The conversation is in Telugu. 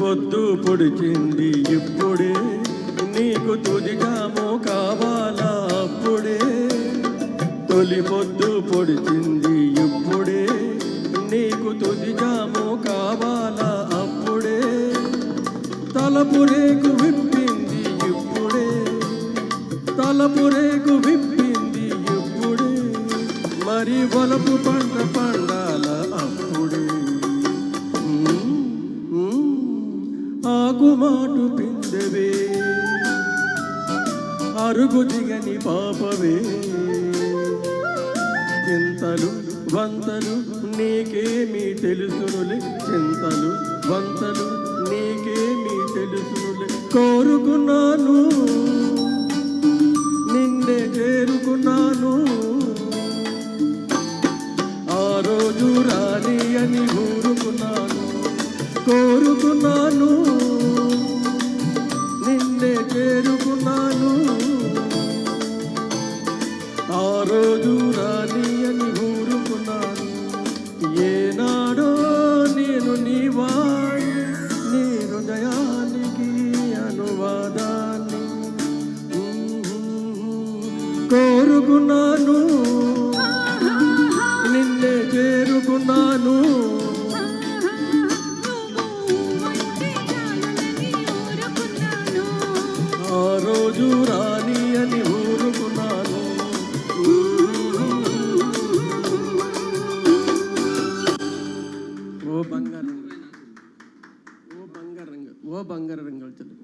పొద్దు పొడిచింది ఇప్పుడే. నీకు తుదిగాము కావాలా అప్పుడే. తొలి పొద్దు పొడిచింది ఇప్పుడే. నీకు తుదిగాము కావాలా అప్పుడే. తలపు రేకు విప్పింది ఇప్పుడే. తలపు రేకు విప్పింది ఇప్పుడే. మరి వలపు పంట అరుగు దిగని పాపవే చింతలు వంతలు నీకేమీ తెలుసునులే. చింతలు వంతలు నీకేమీ తెలుసునులే. కోరుకున్నాను నిన్నే చేరుకున్నాను. ఆ రోజు రాని అని ఊరుకున్నాను. కోరుకున్నాను నిన్నే చేరు రోజు రాని అని ఊరుకున్నాను. ఏనాడో నేను నీ వాడి నీ హృదయానికి అనువాదాన్ని. కోరుకున్నాను. నిన్నే చేరుకున్నాను. ఆ రోజు రా அவ பங்கரங்கள் சொல்லுவோம்